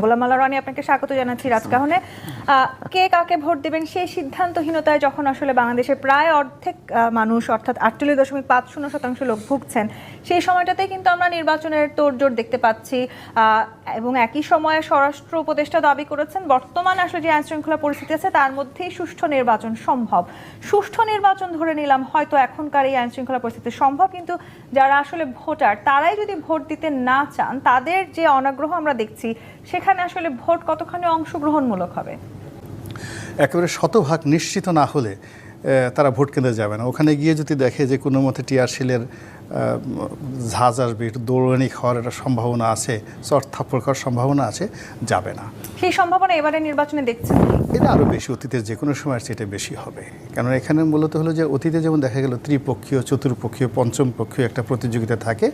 গোলাম রানী, আপনাকে স্বাগত জানাচ্ছি রাজকাহনে। কে কাকে ভোট দেবেন সেই সিদ্ধান্তহীনতায় যখন আসলে বাংলাদেশের প্রায় অর্ধেক মানুষ, অর্থাৎ আটচল্লিশ দশমিক পাঁচ শূন্য শতাংশ লোক ভুগছেন, সেই সময়টাতেই কিন্তু আমরা নির্বাচনের তোড়জোড় দেখতে পাচ্ছি। এবং একই সময়ে স্বরাষ্ট্র উপদেষ্টা দাবি করেছেন, বর্তমান আসলে যে আইন শৃঙ্খলা পরিস্থিতি আছে, তার মধ্যেই সুষ্ঠু নির্বাচন সম্ভব। সুষ্ঠু নির্বাচন ধরে নিলাম, হয়তো এখনকার এই আইন শৃঙ্খলা পরিস্থিতি সম্ভব, কিন্তু যারা আসলে ভোটার, তারাই যদি ভোট দিতে না চান, তাদের যে অনাগ্রহ আমরা দেখছি সেখানে আসলে ভোট কতখানি অংশগ্রহণমূলক হবে? একেবারে শতভাগ নিশ্চিত না হলে তারা ভোট কেন্দ্রে যাবে না। ওখানে গিয়ে যদি দেখে যে কোনো মতে টিআরশিলের ঝাঁজ আসবে একটু দৌড়ানি খাওয়ার একটা সম্ভাবনা আছে চট থাপ্পড় খাওয়ার সম্ভাবনা আছে যাবে না। সেই সম্ভাবনা এবারে নির্বাচনে দেখছেন? এটা আরও বেশি অতীতের যে কোনো সময়ের চেয়ে বেশি হবে। কারণ এখানে মূলত হলো যে অতীতে যেমন দেখা গেল ত্রিপক্ষীয় চতুর্পক্ষীয় পঞ্চম পক্ষীয় একটা প্রতিযোগিতা থাকে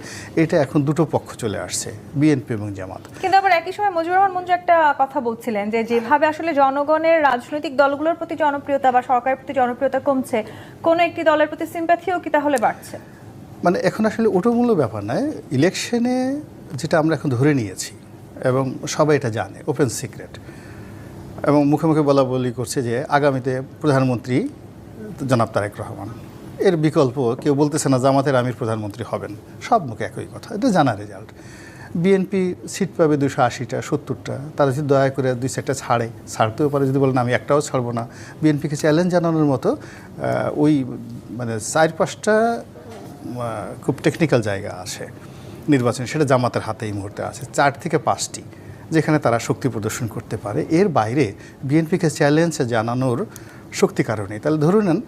এটা এখন দুটো পক্ষ চলে আসছে বিএনপি এবং জামাত। কিন্তু একই সময় মুজিবুর রহমান মঞ্জু একটা কথা বলছিলেন যে যেভাবে আসলে জনগণের রাজনৈতিক দলগুলোর প্রতি জনপ্রিয়তা বা সরকারের প্রতি জনপ্রিয়তা কমছে, কোনো একটি দলের প্রতি সিম্প্যাথিও কি তাহলে বাড়ছে? মানে এখন আসলে ওটোমূল্য ব্যাপার নয়, ইলেকশনে যেটা আমরা এখন ধরে নিয়েছি এবং সবাই এটা জানে ওপেন সিক্রেট এবং মুখে মুখে বলা বলি করছে যে আগামীতে প্রধানমন্ত্রী জনাব তারেক রহমান। এর বিকল্প কেউ বলতেছে না জামাতের আমির প্রধানমন্ত্রী হবেন, সব মুখে একই কথা, এটা জানা রেজাল্ট বিএনপি সিট পাবে দুশো আশিটা, সত্তরটা। তারা যদি দয়া করে দুই চারটা ছাড়ে, ছাড়তেও পারে, যদি বলেন আমি একটাও ছাড়বো না। বিএনপিকে চ্যালেঞ্জ জানানোর মতো ওই মানে চার পাঁচটা খুব টেকনিক্যাল জায়গা আছে নির্বাচন, সেটা জামাতের হাতে এই মুহূর্তে আছে। চার থেকে পাঁচটি, যেখানে তারা শক্তি প্রদর্শন করতে পারে। এর বাইরে বিএনপিকে চ্যালেঞ্জ জানানোর শক্তি কারণে, তাহলে ধরুন নেন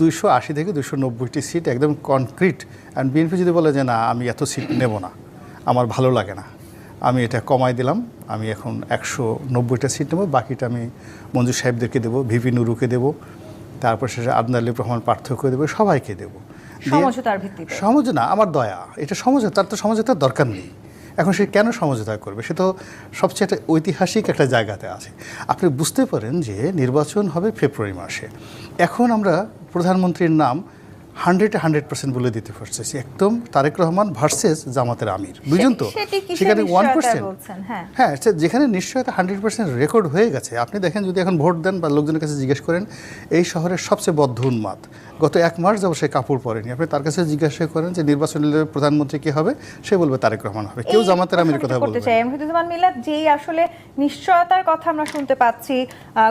দুইশো আশি থেকে দুশো নব্বইটি সিট একদম কনক্রিট অ্যান্ড বিএনপি যদি বলে যে না, আমি এত সিট নেব না আমার ভালো লাগে না। আমি এটা কমাই দিলাম আমি এখন একশো নব্বইটা সিট নেব বাকিটা আমি মঞ্জুর সাহেবদেরকে দেবো ভিপি নুরুকে দেবো তারপর শেষে আদনাল্লি রহমান পার্থক্য দেবো সবাইকে দেবো। সমঝোতার ভিত্তিতে। সমঝোতা আমার দয়া এটা সমঝোতা তার তো সমঝোতার দরকার নেই। এখন সে কেন সমঝোতা করবে? সে তো সবচেয়ে একটা ঐতিহাসিক একটা জায়গাতে আছে। আপনি বুঝতে পারেন যে নির্বাচন হবে ফেব্রুয়ারি মাসে। এখন আমরা প্রধানমন্ত্রীর নাম হান্ড্রেড হান্ড্রেড পার্সেন্ট বলে দিতে পারছি একদম তারেক রহমান ভার্সেস জামাতের আমির। বুঝুন তো? সেখানে ওয়ান পার্সেন্ট হ্যাঁ। হ্যাঁ যেখানে নিশ্চয়তা হান্ড্রেড পার্সেন্ট রেকর্ড হয়ে গেছে। আপনি দেখেন যদি এখন ভোট দেন বা লোকজনের কাছে জিজ্ঞেস করেন এই শহরের সবচেয়ে বদ্ধ উন্মাদ। গত এক মাস যাব সে কাপড় পরেনি। আপনি তার কাছে জিজ্ঞাসা করেন যে নির্বাচনের প্রধানমন্ত্রী কে হবে? সে বলবে তারেক রহমান হবে। কেউ জামাতের আমির কথা বলবে চাই। মুহিদুজ্জামান মিলাদ যেই আসলে নিশ্চয়তার কথা আমরা শুনতে পাচ্ছি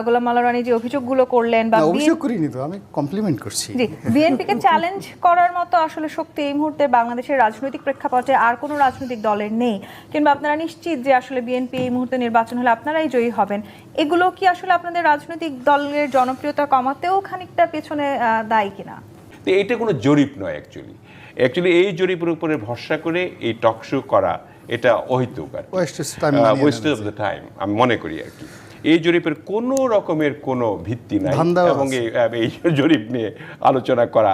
গোলাম মাল্লা রানী যে অভিযোগগুলো করলেন বা অভিযোগ করিনি তো আমি কমপ্লিমেন্ট করছি। জি বিএনপিকে চ্যালেঞ্জ করার মতো আসলে শক্তি এই মুহূর্তে বাংলাদেশের রাজনৈতিক প্রেক্ষাপটে আর কোনো রাজনৈতিক দলের নেই। কিংবা আপনারা নিশ্চিত যে আসলে বিএনপি এই মুহূর্তে নির্বাচন হলে আপনারাই জয়ী হবেন। এগুলো কি আসলে আপনাদের রাজনৈতিক দলের জনপ্রিয়তা কমাতেও খানিকটা পেছনে দায়ী কিনা? তো এটা কোনো জরিপ নয় অ্যাকচুয়ালি অ্যাকচুয়ালি এই জরিপের উপরে ভরসা করে এই টক শো করা এটা অহিতুক আর ওয়েস্ট অফ দ্য টাইম আমি মনে করি আর কি। এই জরিপের কোনো রকমের কোনো ভিত্তি নাই এবং এই- এই জরিপ নিয়ে আলোচনা করা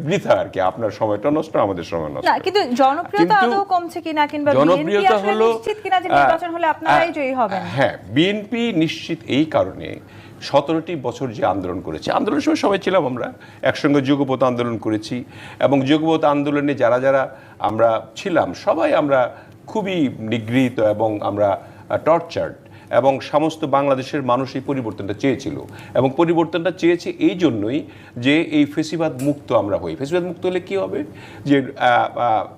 বৃথা আর কি। আপনার সময়টা নষ্ট আমাদের সময় নষ্ট। না কিন্তু জনপ্রিয়তা আদৌ কমছে কিনা কিংবা জনপ্রিয়তা হলো নিশ্চিত কিনা যে নির্বাচন হলে আপনারাই জয়ী হবেন? হ্যাঁ বিএনপি নিশ্চিত এই কারণে সতেরোটি বছর যে আন্দোলন করেছে আন্দোলনের সময় সবাই ছিলাম আমরা একসঙ্গে যুগপথ আন্দোলন করেছি এবং যুগপথ আন্দোলনে যারা যারা আমরা ছিলাম সবাই আমরা খুবই নিগৃহীত এবং আমরা টর্চার্ড এবং সমস্ত বাংলাদেশের মানুষ এই পরিবর্তনটা চেয়েছিল। এবং পরিবর্তনটা চেয়েছে এই জন্যই যে এই ফেসিবাদ মুক্ত আমরা হই। ফেসিবাদ মুক্ত হলে কী হবে? যে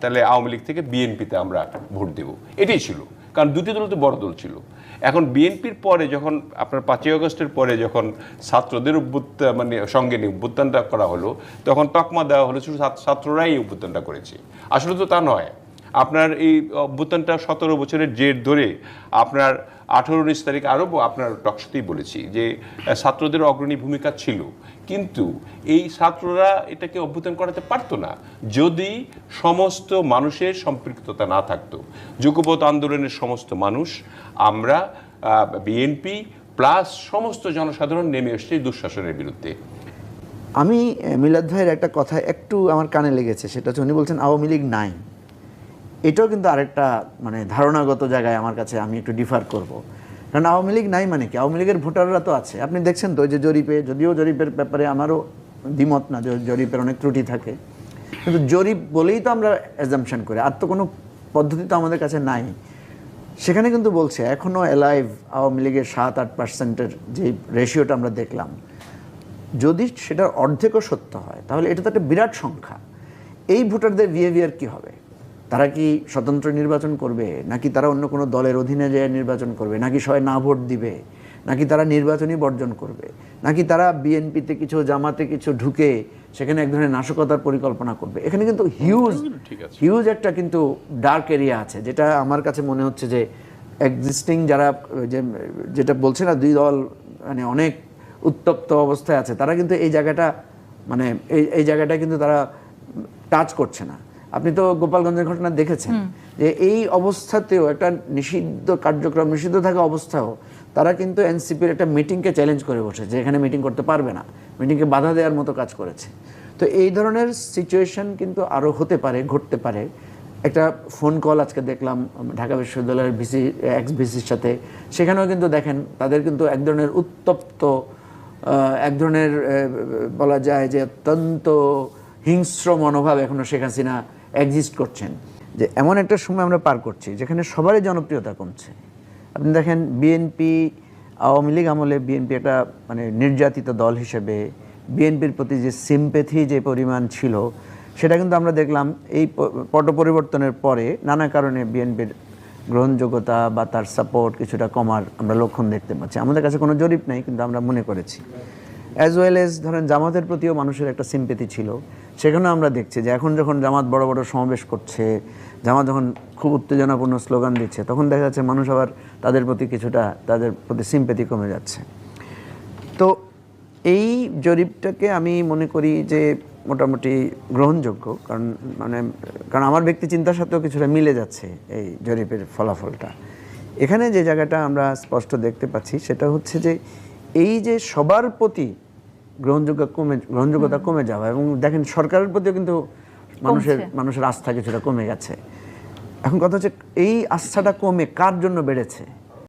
তাহলে আওয়ামী লীগ থেকে বিএনপিতে আমরা ভোট দেব। এটাই ছিল। কারণ দুটি দল তো বড় দল ছিল। এখন বিএনপির পরে যখন, আপনার পাঁচই আগস্টের পরে যখন ছাত্রদের অভ্যুত্থান মানে সঙ্গে নিয়ে অভ্যুত্থানটা করা হলো, তখন তকমা দেওয়া হলো শুধু ছাত্ররাই অভ্যুত্থানটা করেছে। আসলে তো তা নয়। আপনার এই অভ্যুত্থানটা সতেরো বছরের জের ধরে আপনার আঠেরো উনিশ তারিখ আরও আপনার টকশতেই বলেছি যে ছাত্রদের অগ্রণী ভূমিকা ছিল। কিন্তু এই ছাত্ররা এটাকে অভ্যুত্থান করাতে পারতো না। যদি সমস্ত মানুষের সম্পৃক্ততা না থাকতো যুগপথ আন্দোলনের সমস্ত মানুষ, আমরা বিএনপি প্লাস সমস্ত জনসাধারণ নেমে এসছে দুঃশাসনের বিরুদ্ধে। আমি মিলাদ ভাইয়ের একটা কথা একটু আমার কানে লেগেছে, সেটা হচ্ছে উনি বলছেন আওয়ামী লীগ নাই। এটাও কিন্তু আরেকটা মানে ধারণাগত জায়গায় আমার কাছে আমি একটু ডিফার করব। কারণ আওয়ামী লীগ নাই মানে কি? আওয়ামী লীগের ভোটাররা তো আছে। আপনি দেখছেন তো যে জরিপে, যদিও জরিপের ব্যাপারে আমারও দ্বিমত না জরিপের অনেক ত্রুটি থাকে। কিন্তু জরিপ বলেই তো আমরা অ্যাজামশন করি, আর তো কোনো পদ্ধতি তো আমাদের কাছে নাই। সেখানে কিন্তু বলছে এখনও অ্যালাইভ আওয়ামী লীগের সাত, আট পার্সেন্টের যে রেশিওটা আমরা দেখলাম, যদি সেটার অর্ধেকও সত্য হয়, তাহলে এটা তো একটা বিরাট সংখ্যা। এই ভোটারদের বিহেভিয়ার কি হবে? তারা কি স্বতন্ত্র নির্বাচন করবে? নাকি তারা অন্য কোনো দলের অধীনে যেয়ে নির্বাচন করবে? নাকি সবাই না ভোট দিবে? নাকি তারা নির্বাচনই বর্জন করবে? নাকি তারা বিএনপিতে কিছু জামাতে কিছু ঢুকে সেখানে এক ধরনের নাশকতার পরিকল্পনা করবে? এখানে কিন্তু হিউজ হিউজ একটা কিন্তু ডার্ক এরিয়া আছে যেটা আমার কাছে মনে হচ্ছে যে এক্সিস্টিং যারা যে যেটা বলছে না দুই দল মানে অনেক উত্তপ্ত অবস্থায় আছে তারা কিন্তু এই জায়গাটা মানে এই এই জায়গাটা কিন্তু তারা টাচ করছে না। আপনি তো গোপালগঞ্জের ঘটনা দেখেছেন যে এই অবস্থাতেও একটা নিষিদ্ধ কার্যক্রম নিষিদ্ধ থাকা অবস্থাও তারা কিন্তু এনসিপির একটা মিটিংকে চ্যালেঞ্জ করে বসে যে এখানে মিটিং করতে পারবে না মিটিংকে বাধা দেওয়ার মতো কাজ করেছে। তো এই ধরনের সিচুয়েশন কিন্তু আরও হতে পারে ঘটতে পারে। একটা ফোন কল আজকে দেখলাম ঢাকা বিশ্ববিদ্যালয়ের ভিসি এক্স ভিসির সাথে সেখানেও কিন্তু দেখেন তাদের কিন্তু এক ধরনের উত্তপ্ত এক ধরনের বলা যায় যে অত্যন্ত হিংস্র মনোভাব এখনও শেখ হাসিনা এক্সিস্ট করছেন, যে এমন একটা সময় আমরা পার করছি যেখানে সবারই জনপ্রিয়তা কমছে। আপনি দেখেন বিএনপি আওয়ামী লীগ আমলে বিএনপি একটা মানে নির্যাতিত দল হিসেবে বিএনপির প্রতি যে সিম্পেথি যে পরিমাণ ছিল, সেটা কিন্তু আমরা দেখলাম এই পট পরিবর্তনের পরে নানা কারণে বিএনপির গ্রহণযোগ্যতা বা তার সাপোর্ট কিছুটা কমার আমরা লক্ষণ দেখতে পাচ্ছি। আমাদের কাছে কোনো জরিপ নেই, কিন্তু আমরা মনে করেছি। অ্যাজ ওয়েল এজ ধরেন, জামাতের প্রতিও মানুষের একটা সিম্পেথি ছিল। সেখানেও আমরা দেখছি যে এখন যখন জামাত বড় বড় সমাবেশ করছে, জামাত যখন খুব উত্তেজনাপূর্ণ স্লোগান দিচ্ছে, তখন দেখা যাচ্ছে মানুষ আবার তাদের প্রতি কিছুটা, তাদের প্রতি সিম্পেথি কমে যাচ্ছে। তো এই জরিপটাকে আমি মনে করি যে মোটামুটি গ্রহণযোগ্য, কারণ মানে কারণ আমার ব্যক্তি চিন্তার সাথেও কিছুটা মিলে যাচ্ছে এই জরিপের ফলাফলটা। এখানে যে জায়গাটা আমরা স্পষ্ট দেখতে পাচ্ছি, সেটা হচ্ছে যে এই যে সবার প্রতি গ্রহণযোগ্য কমে গ্রহণযোগ্যতা কমে যাওয়া এবং দেখেন সরকারের প্রতিও কিন্তু মানুষের মানুষের আস্থা কিছুটা কমে গেছে। এখন কথা হচ্ছে এই আস্থাটা কমে কার জন্য বেড়েছে?